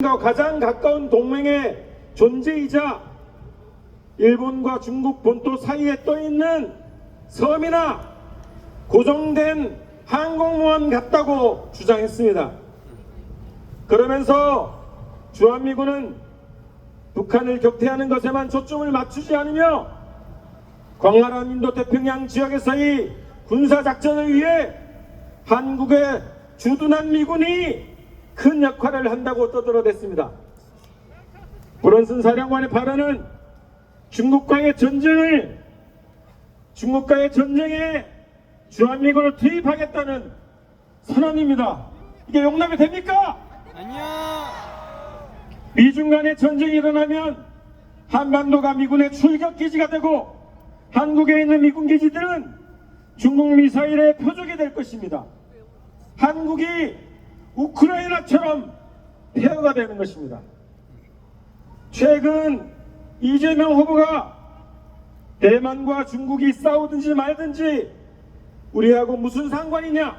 과 가장 가까운 동맹의 존재이자 일본과 중국 본토 사이에 떠 있는 섬이나 고정된 항공모함 같다고 주장했습니다. 그러면서 주한미군은 북한을 격퇴하는 것에만 초점을 맞추지 않으며 광활한 인도 태평양 지역에서의 군사 작전을 위해 한국의 주둔한 미군이 큰 역할을 한다고 떠들어댔습니다. 브런슨 사령관의 발언은 중국과의 전쟁을 중국과의 전쟁에 주한미군을 투입하겠다는 선언입니다. 이게 용납이 됩니까? 아니요. 미중 간의 전쟁이 일어나면 한반도가 미군의 출격 기지가 되고 한국에 있는 미군 기지들은 중국 미사일의 표적이 될 것입니다. 한국이 우크라이나처럼 폐허가 되는 것입니다. 최근 이재명 후보가 대만과 중국이 싸우든지 말든지 우리하고 무슨 상관이냐?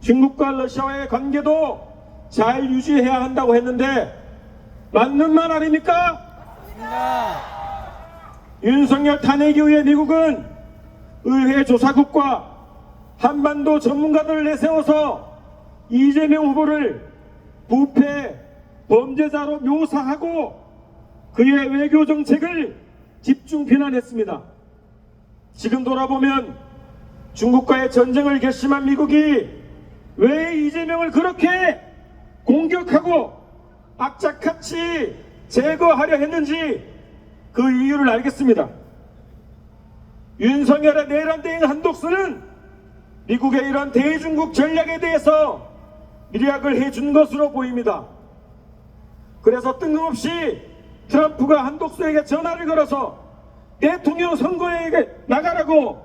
중국과 러시아와의 관계도 잘 유지해야 한다고 했는데 맞는 말 아닙니까? 맞습니다. 윤석열 탄핵 이후에 미국은 의회 조사국과 한반도 전문가들을 내세워서 이재명 후보를 부패 범죄자로 묘사하고 그의 외교 정책을 집중 비난했습니다. 지금 돌아보면 중국과의 전쟁을 결심한 미국이 왜 이재명을 그렇게 공격하고 악착같이 제거하려 했는지 그 이유를 알겠습니다. 윤석열의 내란 대행 한독수는 미국의 이런 대중국 전략에 대해서 미략을 해준 것으로 보입니다. 그래서 뜬금없이 트럼프가 한독수에게 전화를 걸어서 대통령 선거에 나가라고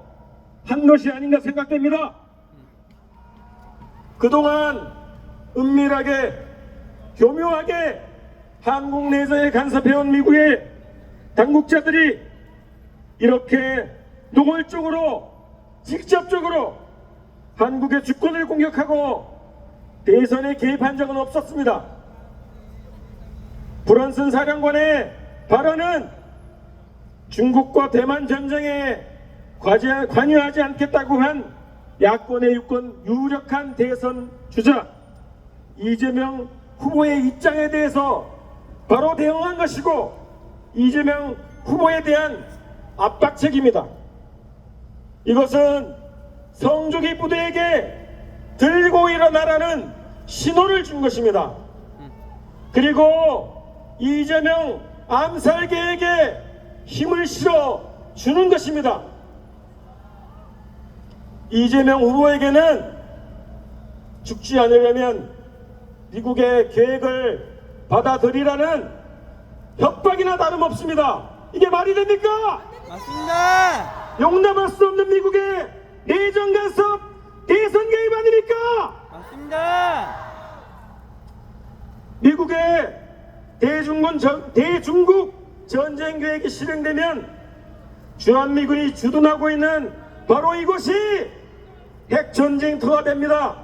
한 것이 아닌가 생각됩니다. 그동안 은밀하게 교묘하게 한국 내정에 간섭해온 미국의 당국자들이 이렇게 노골적으로 직접적으로 한국의 주권을 공격하고 대선에 개입한 적은 없었습니다. 브런슨 사령관의 발언은 중국과 대만 전쟁에 관여하지 않겠다고 한 야권의 유권 유력한 대선 주자 이재명 후보의 입장에 대해서 바로 대응한 것이고 이재명 후보에 대한 압박책입니다. 이것은 성조기 부대에게 들고 일어나라는 신호를 준 것입니다. 그리고 이재명 암살 계획에 힘을 실어 주는 것입니다. 이재명 후보에게는 죽지 않으려면 미국의 계획을 받아들이라는 협박이나 다름없습니다. 이게 말이 됩니까? 맞습니다. 용납할 수 없는 미국의 내정 간섭 대선 개입 아닙니까? 맞습니다. 미국의 대중군 전, 대중국 전쟁 계획이 실행되면 주한미군이 주둔하고 있는 바로 이곳이 핵 전쟁터가 됩니다.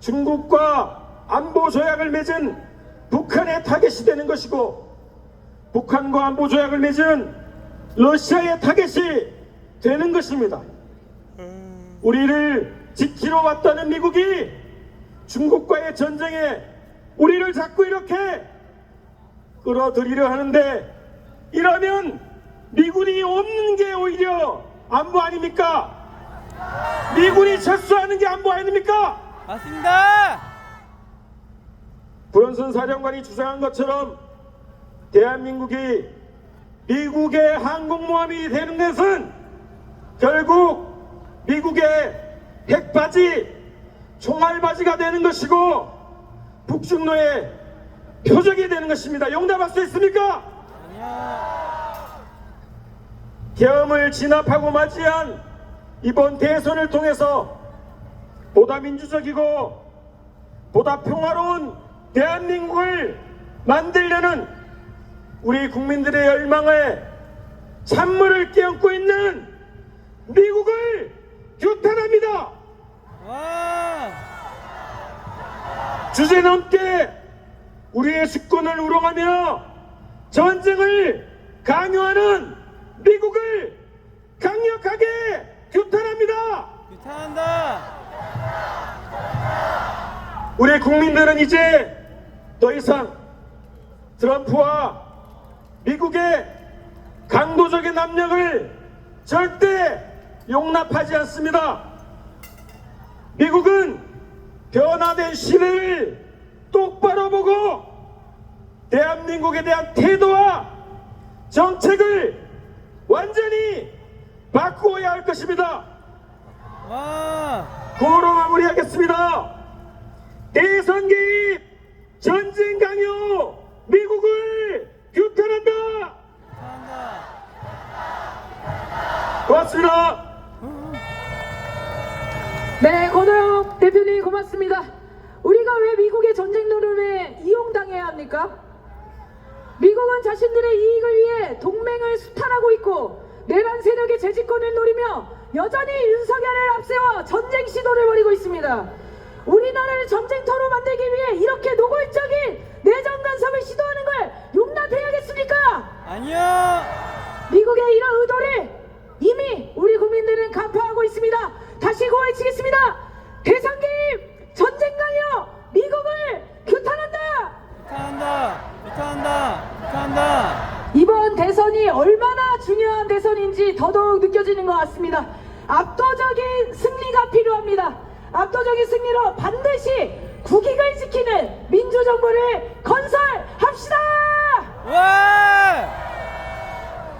중국과 안보 조약을 맺은 북한의 타겟이 되는 것이고 북한과 안보 조약을 맺은 러시아의 타겟이 되는 것입니다. 우리를 지키러 왔다는 미국이 중국과의 전쟁에 우리를 자꾸 이렇게 끌어들이려 하는데 이러면 미군이 없는 게 오히려 안보 아닙니까? 미군이 철수하는 게 안보 아닙니까? 맞습니다. 브런슨 사령관이 주장한 것처럼 대한민국이 미국의 항공모함이 되는 것은 결국 미국의 핵바지, 총알바지가 되는 것이고 북중로의 표적이 되는 것입니다. 용납할 수 있습니까? 계엄을 진압하고 맞이한 이번 대선을 통해서 보다 민주적이고 보다 평화로운 대한민국을 만들려는 우리 국민들의 열망에 찬물을 끼얹고 있는 미국을 규탄합니다. 와. 주제 넘게 우리의 주권을 우롱하며 전쟁을 강요하는 미국을 강력하게 규탄합니다. 규탄한다. 우리 국민들은 이제 더 이상 트럼프와 미국의 강도적인 압력을 절대 용납하지 않습니다. 미국은 변화된 시대를 똑바로 보고 대한민국에 대한 태도와 정책을 완전히 바꾸어야 할 것입니다. 와. 고로 마무리하겠습니다. 대선 개입, 전쟁 강요, 미국을 규탄한다. 규탄한다. 고맙습니다. 네, 권호영 대표님 고맙습니다. 우리가 왜 미국의 전쟁 노름에 이용당해야 합니까? 미국은 자신들의 이익을 위해 동맹을 수탈하고 있고 내란 세력의 재집권을 노리며 여전히 윤석열을 앞세워 전쟁 시도를 벌이고 있습니다. 우리나라를 전쟁터로 만들기 위해 이렇게 노골적인 내정 간섭을 시도하는 걸 용납해야겠습니까? 아니요. 미국의 이런 의도를 이미 우리 국민들은 간파하고 있습니다. 다시 고해치겠습니다. 대상 개입, 전쟁 강요, 미국을 규탄한다. 규탄한다. 규탄한다. 규탄한다. 이번 대선이 얼마나 중요한 대선인지 더더욱 느껴지는 것 같습니다. 압도적인 승리가 필요합니다. 압도적인 승리로 반드시 국익을 지키는 민주정부를 건설합시다. 와.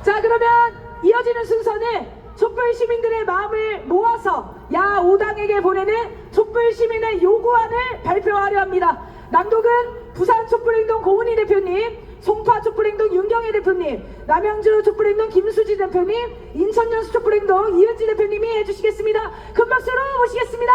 자 그러면 이어지는 순서는 촛불 시민들의 마음을 모아서 야 5당에게 보내는 촛불 시민의 요구안을 발표하려 합니다. 남독은 부산 촛불행동 고은희 대표님, 송파 촛불행동 윤경희 대표님, 남양주 촛불행동 김수지 대표님, 인천연수 촛불행동 이은지 대표님이 해주시겠습니다. 금박수로 모시겠습니다.